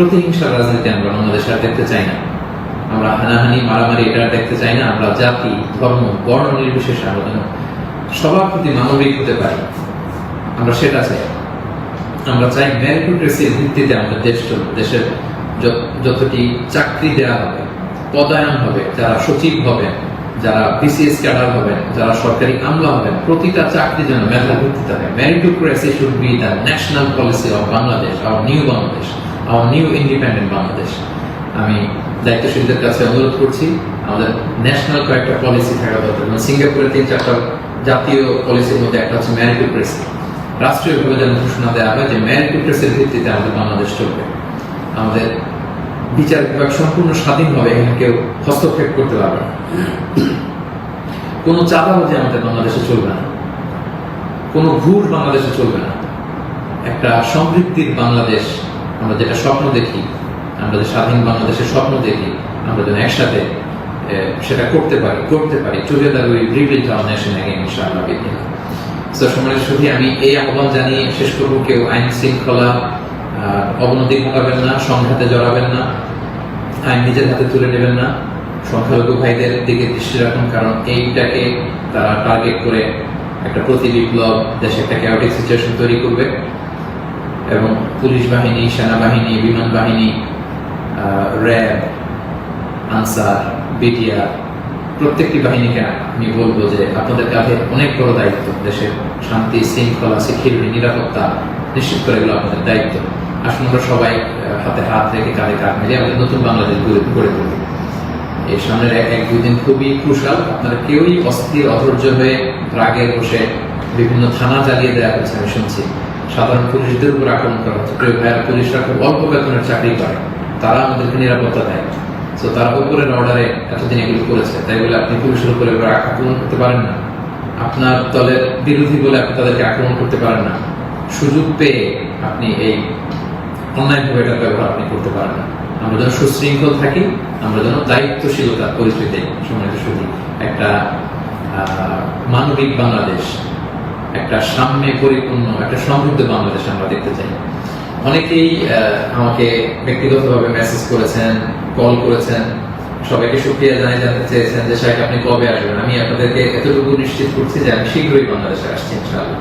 প্রতিহিংসার রাজনীতি আমরা বাংলাদেশে আর দেখতে চাই না। আমরা হানাহানি, মারামারি এটা দেখতে চাই না। আমরা জাতি, ধর্ম, বর্ণ নির্বিশেষে আমরা যেন সবার প্রতি মানবিক হতে পারি। আমরা সেটা চাই। আমরা চাই ম্যারিটোক্রেসির ভিত্তিতে আমাদের দেশ চলবে দেশের যত- যতটি চাকরি দেওয়া হবে, পদায়ন হবে, যারা সচিব হবেন, যারা বিসিএস ক্যাডার হবেন, যারা সরকারি আমলা হবেন, প্রতিটা চাকরি যেন মেধার ভিত্তিতে হবে। Meritocracy should be the national policy of Bangladesh R new Bangladesh our new independent Bangladesh আমি দায়িত্বশীলদের কাছে অনুরোধ করছি, আমাদের ন্যাশনাল কয়েকটা পলিসি থাকা দরকার। যেমন সিঙ্গাপুরে তিন চারটা জাতীয় পলিসির মধ্যে একটা হচ্ছে ম্যারিটোক্রেসি রাষ্ট্রীয়ভাবে যেন ঘোষণা দেওয়া হয় যে ম্যারিটোক্রেসির ভিত্তিতে আমাদের বাংলাদেশ চলবে। আমাদের বিচার বিভাগ সম্পূর্ণ স্বাধীনভাবে এখানে কেউ হস্তক্ষেপ করতে পারবে না। কোনো চাঁদাবাজি আমাদের বাংলাদেশে চলবে না। কোনো ঘুষ বাংলাদেশে চলবে না। একটা সমৃদ্ধির বাংলাদেশ আমরা যেটা স্বপ্ন দেখি, আমরা যে স্বাধীন বাংলাদেশের স্বপ্ন দেখি, আমরা যেন একসাথে সেটা করতে পারি করতে পারি we rebuild our nation again ইনশাআল্লাহ বিদিনা তো আমি এই আহ্বান জানিয়ে শেষ করব, কেউ আইন শৃঙ্খলা অবনতি ঘটাবেন না, সংঘাতে জড়াবেন না, আইন নিজের হাতে তুলে নেবেন না, সংখ্যালঘু ভাইদের দিকে দৃষ্টি রাখুন, কারণ এইটাকে তারা টার্গেট করে একটা প্রতি বিপ্লব, দেশে একটা ক্যাওটিক সিচুয়েশন তৈরি করবে। এবং পুলিশ বাহিনী, সেনাবাহিনী, বিমান বাহিনী র্যাব, আনসার, বিডিআর, প্রত্যেকটি বাহিনীকে আমি বলব যে আপনাদের কাঁধে অনেক বড় দায়িত্ব দেশের শান্তি, শৃঙ্খলা, সিকিউরিটি, নিরাপত্তা নিশ্চিত করে এগুলো আপনাদের দায়িত্ব। আসুন আমরা সবাই হাতে হাত রেখে কাঁধে কাঁধ মিলিয়ে আমাদের নতুন বাংলাদেশ গড়ে গড়ে তুলি। এই সামনের এক দুই দিন খুবই ক্রুশাল আপনারা কেউই অস্থির, অধৈর্য হয়ে রাগে বসে বিভিন্ন থানা জ্বালিয়ে দেওয়া হয়েছে আমি শুনছি। সাধারণ পুলিশদের উপর আক্রমণ করা হচ্ছে। প্রিয় ভাইয়ার পুলিশরা খুব অল্প বেতনের চাকরি করে। তারা আমাদেরকে নিরাপত্তা দেয়। তো তারা উপরের অর্ডারে এতদিন এগুলো করেছে। তাই বলে আপনি পুলিশের উপরে আক্রমণ করতে পারেন না। আপনার দলের বিরোধী বলে আপনি তাদেরকে আক্রমণ করতে পারেন না। সুযোগ পেয়ে আপনি এই অন্যায়ভাবে এটার ব্যবহার আপনি করতে পারেন না। আমরা যেন সুশৃঙ্খল থাকি, আমরা যেন দায়িত্বশীলতা পরিচয় দেই সম্মানিত শুধু একটা মানবিক বাংলাদেশ একটা সাম্যে পরিপূর্ণ, একটা সমৃদ্ধ বাংলাদেশ আমরা দেখতে চাই। অনেকেই আমাকে ব্যক্তিগতভাবে মেসেজ করেছেন কল করেছেন। সবাইকে সুক্রিয়া জানিয়ে জানতে চেয়েছেন যে সাহেব আপনি কবে আসবেন? আমি আপনাদেরকে এতটুকু নিশ্চিত করছি যে আমি শীঘ্রই বাংলাদেশে আসছি, ইনশাআল্লাহ।